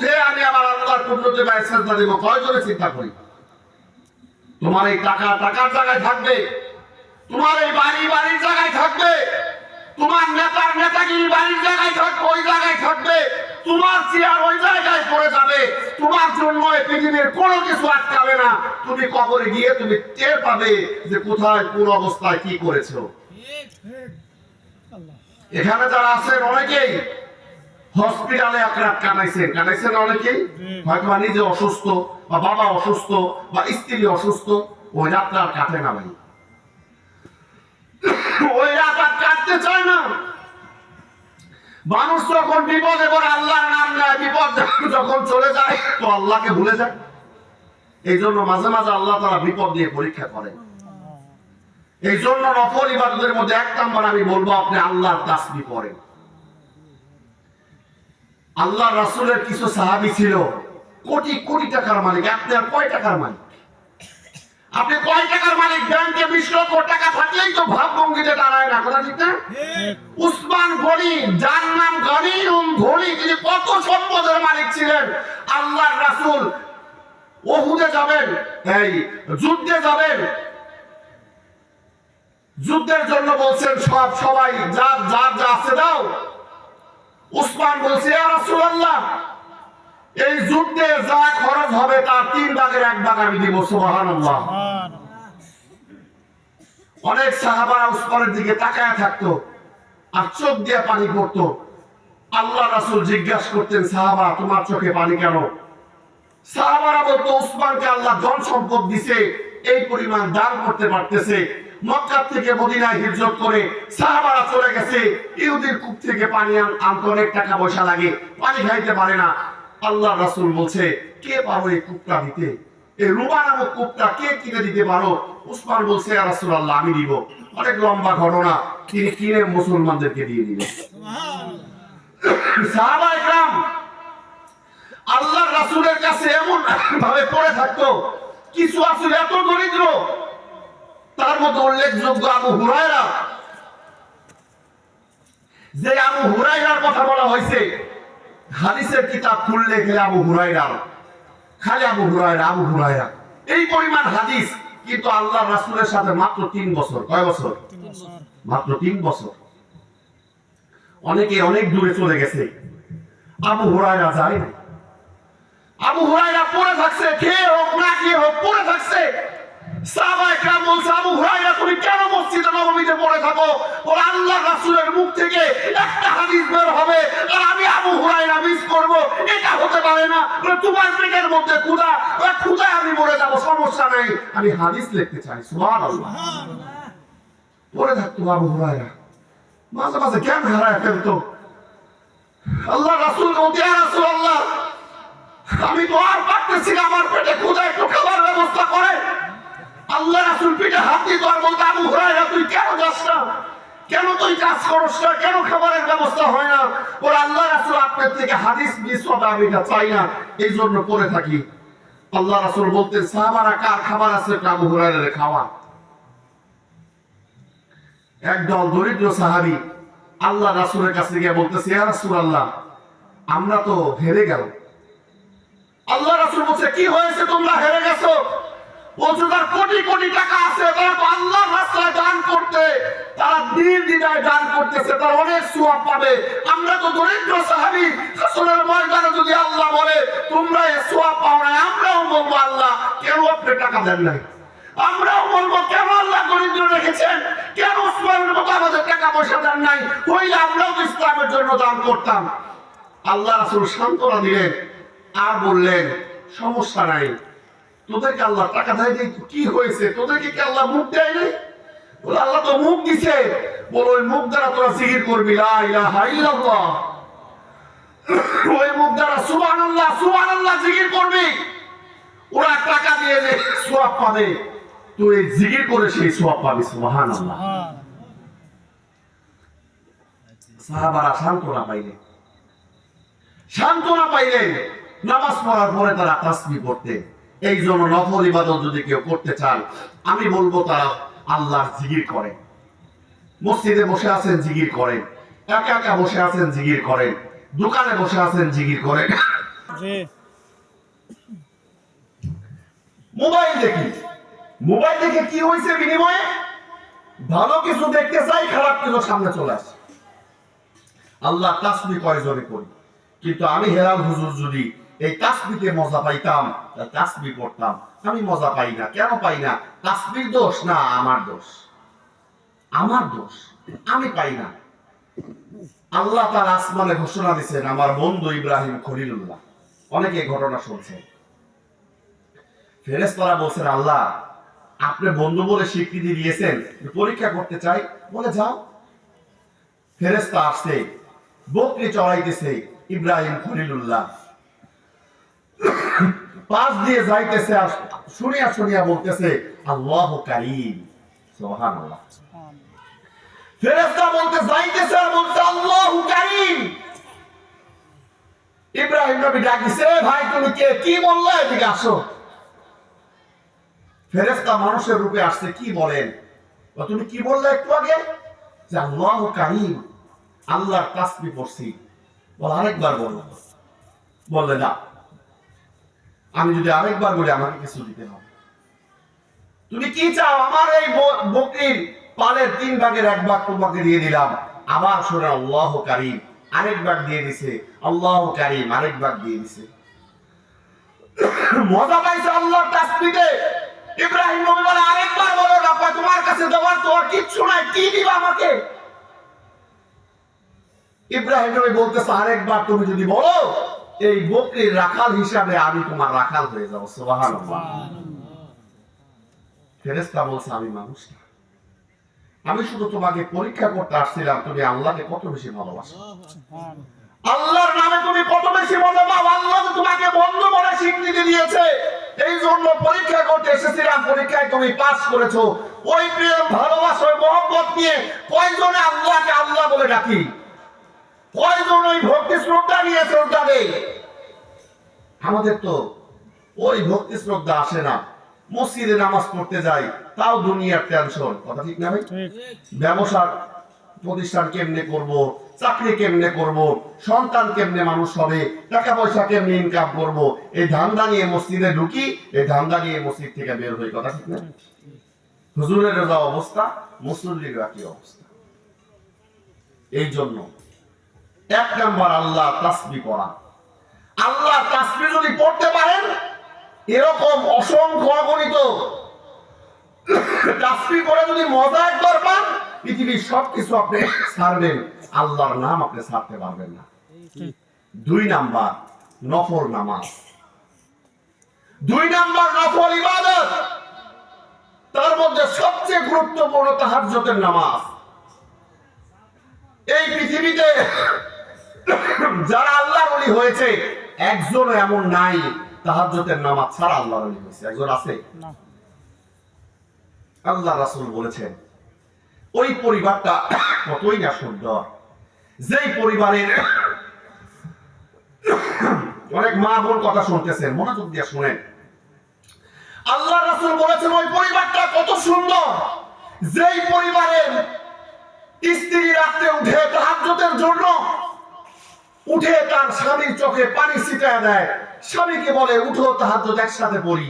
উঠে আমি আবার আল্লাহর কুদরতে বা সেজদা দেব। কয়জনে চিন্তা করি? তোমার এই টাকা টাকার জায়গায় থাকবে। তোমার এই বাড়ি বাড়ির জায়গায় থাকবে। তোমার নেতার নেতাগিরি বাড়ির জায়গায় থাকবে ওই জায়গায় থাকবে। তোমার চেয়ার ওই জায়গায় পড়ে যাবে। তোমার জন্য এই পৃথিবীর কোনো কিছু আটকাবে না। তুমি কবরে গিয়ে তুমি টের পাবে যে কোথায় কোন অবস্থায় কি করেছ। এখানে যারা আছেন অনেকেই হসপিটালে এক রাত কাটাইছেন। কাটাইছেন অনেকেই হয়তো বা নিজে অসুস্থ, বা বাবা অসুস্থ, বা স্ত্রী অসুস্থ, ওই আর কাটে না ভাই। ওই আর কাটতে চায় না। মানুষ যখন বিপদে পড়ে, আল্লাহর নাম নেয়, বিপদ যখন চলে যায়, তো আল্লাহকে ভুলে যায়। এই জন্য মাঝে মাঝে আল্লাহ তারা বিপদ দিয়ে পরীক্ষা করেন। এই জন্য নফল ইবাদতের মধ্যে এক নাম্বার আমি বলব, আপনি আল্লাহর তাসবি পড়েন। আল্লাহ রাসূলের কিছু সাহাবী ছিল, কোটি কোটি টাকার মালিক আপনি আর কয় টাকার মালিক। আপনি কয় টাকার মালিক? ব্যাংকে বিশ লক্ষ টাকা থাকলেই তো ভাব ভঙ্গিতে দাঁড়ায় না, কথা ঠিক না? উসমান গনি, যার নাম গনি ধনী, তিনি কত সম্পদের মালিক ছিলেন? আল্লাহর রাসূল ওহুদে যাবেন, এই যুদ্ধে যাবেন। যুদ্ধের জন্য বলছেন সব সবাই, যার যার যা আছে দাও। উসমান বলছে এই যুদ্ধে যা খরচ হবে তার তিন ভাগের এক ভাগ আমি দিব, সুবহানাল্লাহ। অনেক সাহাবারা উসমানের দিকে তাকায় থাকতো আর চোখ দিয়ে পানি পড়তো। আল্লাহ রাসূল জিজ্ঞাসা করতেন সাহাবা তোমার চোখে পানি কেন? সাহাবারা বলতো, উসমানকে আল্লাহ ধন সম্পদ দিছে, এই পরিমাণ দান করতে পারতেছে। মক্কা থেকে মদিনায় হিজরত করে সাহাবারা চলে গেছে। ইহুদির কূপ থেকে পানি আনতে অনেক টাকা পয়সা লাগে। পানি খাইতে পারে না। আল্লাহ রাসূল বলছে, কে পারো এই কূপটা দিতে? এই রুবা নামক কূপটা কে কিনে দিতে পারো? উসমান বলছে, ইয়া রাসূলুল্লাহ, আমি দিব। অনেক লম্বা ঘটনা, তিনি কিনে মুসলমানদেরকে দিয়ে দিলেন। সাহাবা একরাম আল্লাহ রাসূলের কাছে এমন ভাবে পড়ে থাকতো, কিছু আসলে এত দরিদ্র তার মধ্যে উল্লেখযোগ্য আবু হুরায়রা। যে আবু হুরায়রার কথা বলা হয়েছে হাদিসের কিতাব খুললে গেলে আবু হুরায়রা খালি আবু হুরায়রা আবু হুরায়রা। এই পরিমাণ হাদিস কিন্তু আল্লাহ রাসূলের সাথে মাত্র তিন বছর। কয় বছর? মাত্র তিন বছর। অনেকে অনেক দূরে চলে গেছে। আবু হুরায়রা যায় না আবু হুরায়রা পড়ে থাকছে খেয়ে হোক না খেয়ে হোক পড়ে থাকছে। আল্লাহ মুখ থেকে একটা হাদিস বের হবে, আর আমি এটা হতে না। আমি সমস্যা নাই। আমি হাদিস চাই আবু আল্লাহ রাসূল ইয়া আমি তো আর পারতেছি না, আমার পেটে ক্ষুধা, একটু খাবার ব্যবস্থা করে। আল্লাহ রাসূল পেটে হাত দিয়ে তো আর বলতে আবু হুরায়রা, তুই কেন যাস না? কেন তুই কাজ করস না? কেন খাবারের ব্যবস্থা হয় না? ওর আল্লাহ রাসূল আপনার থেকে হাদিস মিস হবে, আমি এটা চাই না, এই জন্য করে থাকি। আল্লাহ রাসূল বলতেন সাহাবারা কার খাবার আছে আবু হুরায়রা খাওয়া? একদল দরিদ্র সাহাবী আল্লাহ রাসূলের কাছে গিয়ে বলতেছে, ইয়া রাসূলুল্লাহ, আমরা তো হেরে গেল আল্লাহ রাসূল বলছে, কি হয়েছে? তোমরা হেরে গেছো? কোটি কোটি টাকা আছে, তারা আল্লাহর রাস্তায় দান করতে, তারা দিন দিনায় দান করতেছে অনেক সওয়াব পাবে। আমরা তো দরিদ্র সাহাবী, হাসরের ময়দানে যদি আল্লাহ বলে, তোমরা এই সওয়াব পাও না আমরাও বলব, আল্লাহ আপনি টাকা দেন নাই? আমরাও বলব, কেন আল্লাহ দরিদ্র রেখেছেন? কেন উসমানের মতো আমাদের টাকা পয়সা দেন নাই? হইলে আমরাও ইসলামের জন্য দান করতাম। আল্লাহ রাসূল সান্ত্বনা দিলেন আর বললেন, সমস্যা নাই তোদেরকে আল্লাহ টাকা দেয় নাই কি হয়েছে? তোদেরকে কি আল্লাহ মুখ দেয় নাই? বলে আল্লাহ তো মুখ দিছে। বল ওই মুখ দ্বারা তোরা জিকির করবি ওই মুখ দ্বারা করবি। ওরা টাকা দিয়ে যে পাবে। তুই করে সেই পাবি সাহাবারা সান্ত্বনা পাইলেন। সান্ত্বনা নামাজ পড়ার পরে তারা তাসবি পড়তে এই জন্য নফল ইবাদত যদি কেউ করতে চান আমি বলব তারা আল্লাহর জিকির করেন মসজিদে বসে আছেন জিকির করেন। একা একা বসে আছেন জিকির করেন। দোকানে বসে আছেন জিকির করেন। মোবাইল দেখি। মোবাইল দেখে কি হয়েছে বিনিময়ে? ভালো কিছু দেখতে চাই খারাপ কিছু সামনে চলে আসে। আল্লাহ তাসবি কয়জনে করি? কিন্তু আমি হেরাল হুজুর যদি এই তাসবিতে মজা পাইতাম তাসবি করতাম আমি মজা পাই না। কেন পাই না? তাসবির দোষ না আমার দোষ? আমার দোষ? আমি পাই না। আল্লাহ তার আসমানে ঘোষণা দিচ্ছেন আমার বন্ধু ইব্রাহিম খলিলুল্লাহ। অনেকে ঘটনা শুনছেন। ফেরেশতারা বলছেন, আল্লাহ, আপনি বন্ধু বলে স্বীকৃতি দিয়েছেন পরীক্ষা করতে চাই, বলে যাও। ফেরেশতা আসছে, বকরি চড়াইতেছে ইব্রাহিম খলিলুল্লাহ। পাশ দিয়ে যাইতেছে শুনিয়া শুনিয়া বলতেছে, আল্লাহ কারিম। সুবহানাল্লাহ। ফেরেশতা বলতে যাইতেছে বলতে আল্লাহু কারিম। ইব্রাহিম নবী ডাকিছে ভাই, তুমি কে? কি বললে এদিকে আসো? ফেরেশতা মানুষের রূপে আসছে, কি বলেন? তুমি কি বললে একটু আগে? যে আল্লাহু কারিম, আল্লাহর তাসবিহ পড়ছি। বল, আরেকবার বলো বললে, না। আমি যদি আরেকবার বলি, আমাকে কিছু দিতে হবে। তুমি কি চাও? আমার এই বকরির পালের তিন ভাগের এক ভাগ তোমাকে দিয়ে দিলাম। আবার শোনে আল্লাহ কারিম আরেক ভাগ দিয়ে দিছে, আল্লাহ কারিম আরেক ভাগ দিয়ে দিছে। মজা পাইছে আল্লাহর তাসবিতে ইব্রাহিম নবী বলে, আরেকবার বলো না তোমার কাছে দেওয়ার তো আর কিচ্ছু নাই, কি দিবা আমাকে? ইব্রাহিম নবী বলতেছে, আরেকবার তুমি যদি বলো এই বকরির রাখাল হিসাবে আমি তোমার রাখাল হয়ে যাব সুবহানাল্লাহ। ফেরেশতা বলছে আমি মানুষ না। আমি শুধু তোমাকে পরীক্ষা করতে আসছিলাম তুমি আল্লাহকে কত বেশি ভালোবাসো? আল্লাহর নামে তুমি কত বেশি মজা পাও আল্লাহ তোমাকে বন্ধু বলে স্বীকৃতি দিয়েছে। এই জন্য পরীক্ষা করতে এসেছিলাম পরীক্ষায় তুমি পাস করেছ। ওই প্রেম ভালোবাসা মহব্বত নিয়ে কয়জনে আল্লাহকে আল্লাহ বলে ডাকি? কয়জন ওই ভক্তি শ্রদ্ধা নিয়ে শ্রদ্ধা দেয় আমাদের তো ওই ভক্তি শ্রদ্ধা আসে না। মসজিদে নামাজ পড়তে যাই তাও দুনিয়ার টেনশন কথা ঠিক না ভাই? ব্যবসা প্রতিষ্ঠান কেমনে করব? চাকরি কেমনে করব? সন্তান কেমনে মানুষ হবে? টাকা পয়সা কেমনে ইনকাম করব? এই ধান্দা নিয়ে মসজিদে ঢুকি এই ধান্দা নিয়ে মসজিদ থেকে বের হই। কথা ঠিক না? হুজুরের যা অবস্থা মুসল্লির কি অবস্থা। এই জন্য এক নাম্বার আল্লাহ তাসবি পড়া। আল্লাহ তাসবি যদি পড়তে পারেন, এরকম অসংখ্য অগণিত তাসবি করে যদি মজা একবার পান, পৃথিবীর সবকিছু আপনি ছাড়বেন, আল্লাহর নাম আপনি ছাড়তে পারবেন না। দুই নাম্বার, নফল নামাজ। দুই নাম্বার নফল ইবাদত। তার মধ্যে সবচেয়ে গুরুত্বপূর্ণ তাহাজ্জুদের নামাজ। এই পৃথিবীতে যারা আল্লাহ বলি হয়েছে একজন এমন নাই তাহাজ্জুদের নামাজ ছাড়া আল্লাহ বলি হয়েছে। একজন আছে? আল্লাহ রাসূল বলেছেন ওই পরিবারটা কতই না সুন্দর। যেই পরিবারের অনেক মা বোন কথা শুনতেছেন মনোযোগ দিয়ে শুনেন। আল্লাহ রাসূল বলেছেন ওই পরিবারটা কত সুন্দর। যেই পরিবারের স্ত্রী রাত্রে উঠে তাহাজ্জুদের জন্য উঠে তার স্বামীর চোখে পানি ছিটায় দেয়। স্বামীকে বলে, উঠো, তাহাজ্জুদ একসাথে পড়ি।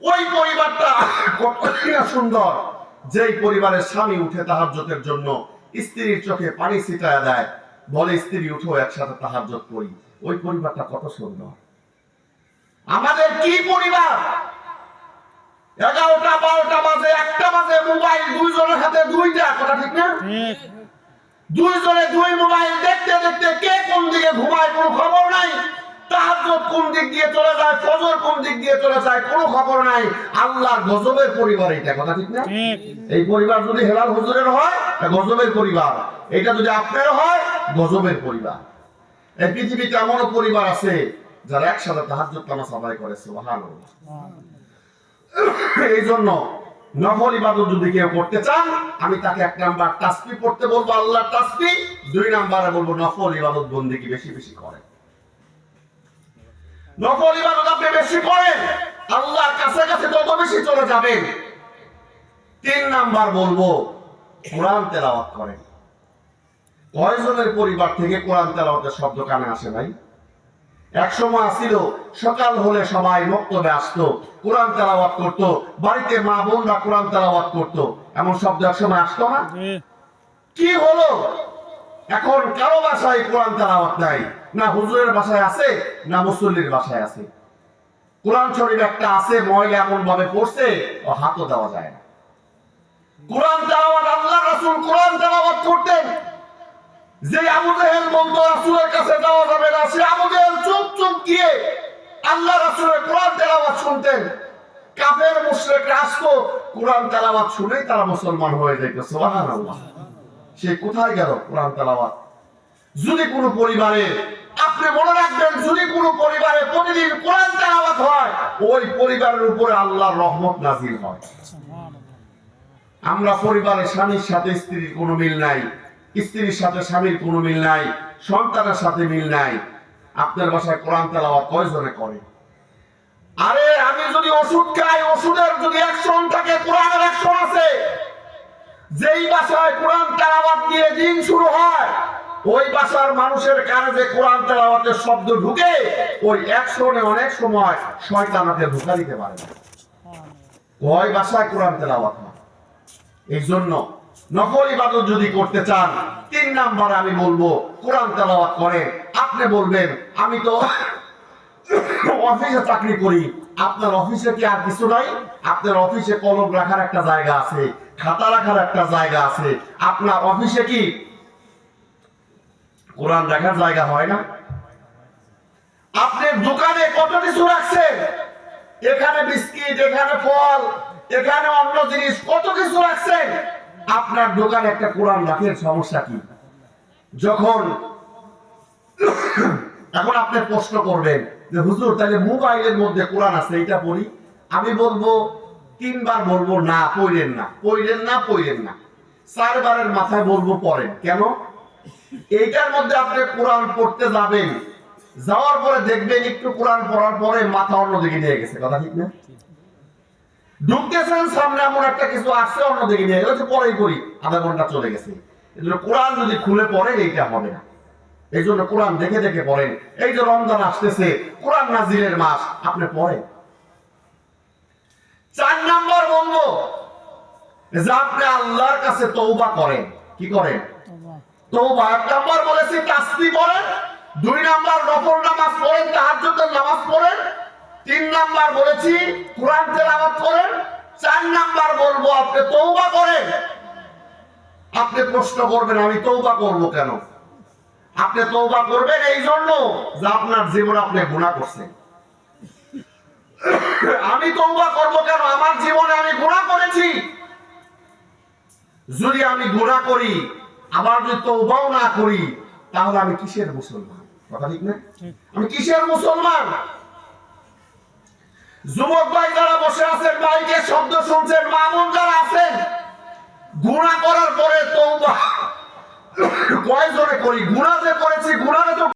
ওই পরিবারটা কতই না সুন্দর। যেই পরিবারের স্বামী উঠে তাহাজ্জুদের জন্য, স্ত্রীর চোখে পানি ছিটায় দেয়। বলে, স্ত্রী, উঠো, একসাথে তাহাজ্জুদ করি ওই পরিবারটা কত সুন্দর। আমাদের কি পরিবার? এগারোটা, বারোটা বাজে, একটা বাজে, মোবাইল দুইজনের হাতে দুইটা, কথা ঠিক না? দুইজনে দুই মোবাইল দেখতে দেখতে কে কোন দিকে ঘুমায় কোনো খবর নাই তাহাজ্জুদ কোন দিক দিয়ে চলে যায় ফজর কোন দিক দিয়ে চলে যায় কোনো খবর নাই। আল্লাহর গজবের পরিবার এটা কথা ঠিক না? এই পরিবার যদি হেলাল হুজুরের হয় গজবের পরিবার। এটা যদি আপনার হয় গজবের পরিবার। এই পৃথিবীতে এমনও পরিবার আছে যারা একসাথে তাহাজ্জুদ নামাজ আদায় করে সুবহানাল্লাহ। এই জন্য নফল ইবাদত যদি কেউ করতে চান, আমি তাকে এক নাম্বার তাসবি পড়তে বলব, আল্লাহর তাসবি দুই নাম্বারে বলব, নফল ইবাদত বন্দেগী বেশি বেশি করেন নফল ইবাদত আপনি বেশি করেন, আল্লাহর কাছে কাছে তত বেশি চলে যাবেন। তিন নাম্বার বলব, কোরআন তেলাওয়াত করেন। কয়জনের পরিবার থেকে কোরআন তেলাওয়াতের শব্দ কানে আসে ভাই? এক সময় আসিল সকাল হলে সবাই মক্তবে আসতো কোরআন তেলাওয়াত করতো বাড়িতে মা বোনরা কোরআন তেলাওয়াত করতো। এমন শব্দ এক সময় আসতো না? কি হলো? এখন কারও বাসায় কোরআন তেলাওয়াত নাই না হুজুরের বাসায় আছে না মুসল্লির বাসায় আছে। কোরআন শরীফ একটা আছে ময়লা এমন ভাবে পড়ছে ও হাতও দেওয়া যায় না। কোরআন তেলাওয়াত আল্লাহ রাসূল কোরআন তেলাওয়াত করতেন যে আবু জেহেল বলতো রাসূলের কাছে যাওয়া যাবে না। সে আবু জেহেল চুপ চুপ দিয়ে আল্লাহ রাসূলের কোরআন তেলাওয়াত শুনতেন। কাফের মুশরিক আসতো কোরআন তেলাওয়াত শুনেই তারা মুসলমান হয়ে যেত সুবহানাল্লাহ। সে কোথায় গেল কোরআন তেলাওয়াত? যদি কোনো পরিবারে আপনি মনে রাখবেন যদি কোনো পরিবারে প্রতিদিন কোরআন তেলাওয়াত হয় ওই পরিবারের উপরে আল্লাহর রহমত নাজিল হয়। আমরা পরিবারের স্বামীর সাথে স্ত্রীর কোনো মিল নাই। স্ত্রীর সাথে স্বামীর কোনো মিল নাই, সন্তানের সাথে মিল নাই। আপনার বাসায় কোরআন তেলাওয়াত কয়জনে করে? আরে, আমি যদি ওষুধ খাই, ওষুধের যদি অ্যাকশন থাকে, কোরআনের অ্যাকশন আছে। যেই বাসায় কোরআন তেলাওয়াত দিয়ে দিন শুরু হয়, ওই বাসার মানুষের কানে যে কোরআন তেলাওয়াতের শব্দ ঢুকে, ওই অ্যাকশনে অনেক সময় শয়তানাতে ঢুকা দিতে পারে না। ওই বাসায় কোরআন তেলাওয়াত হয়? এই জন্য নকল ইবাদত যদি করতে চান, তিন নাম্বার আমি বলব, কোরআন তেলাওয়াত করেন। আপনি বলবেন, আমি তো অফিসে চাকরি করি, আপনার অফিসে কি আর কিছু নাই? আপনার অফিসে কলম রাখার একটা জায়গা আছে, খাতা রাখার একটা জায়গা আছে। আপনার অফিসে কি? কোরআন রাখার জায়গা হয় না। আপনার দোকানে কত কিছু রাখছেন? এখানে বিস্কিট, এখানে ফল, এখানে অন্য জিনিস, কত কিছু রাখছেন? আপনার দোকানে একটা কোরআন রাখের সমস্যা কি? যখন এখন আপনি প্রশ্ন করবেন যে, হুজুর, তাহলে মোবাইলের মধ্যে কোরআন আছে এটা পড়ি। আমি বলব, তিনবার বলব, না পড়লেন না। পড়লেন না পড়লেন না। চারবারের মাথায় বলব, পড়েন। কেন? এইটার মধ্যে আপনি কোরআন পড়তে যাবেন, যাওয়ার পরে দেখবেন একটু কোরআন পড়ার পরে মাথা অন্যদিকে নিয়ে গেছে। কথা ঠিক না? ঢুকতেছেন, সামনে এমন একটা কিছু আসছে অন্যদিকে নিয়ে গেছে পরেই করি। আধা ঘণ্টা চলে গেছে। কোরআন যদি খুলে এইটা হবে না। এই জন্য কোরআন দেখে দেখে পড়েন। এই যে রমজান আসতেছে, কোরআন নাজিরের মাস, আপনি পড়েন। চার নাম্বার বলব যে আপনি আল্লাহর কাছে তৌবা করেন, কি করেন? তৌবা এক নাম্বার বলেছি তাসবি পড়েন। দুই নাম্বার নফল নামাজ পড়েন, তাহাজ্জুদের নামাজ পড়েন। তিন নাম্বার বলেছি, কোরআন তেলাওয়াত করেন, চার নাম্বার বলব, আপনি তৌবা করেন। আপনি প্রশ্ন করবেন, আমি তৌবা করব কেন? আপনি তৌবা করবেন এই জন্য যে আপনার জীবন আপনি গুনাহ করছেন। আমি তৌবা করব কেন? আমার জীবনে আমি গুনাহ করেছি। যদি আমি গুনাহ করি, আবার যদি তৌবাও না করি, তাহলে আমি কিসের মুসলমান? কথা ঠিক না? আমি কিসের মুসলমান? যুবক ভাই যারা বসে আছেন বাইকে শব্দ শুনছেন, মামুন যারা আছেন, গুণা করার পরে তৌবা কয়জনে করি, গুণা যে করেছি, গুণারে তো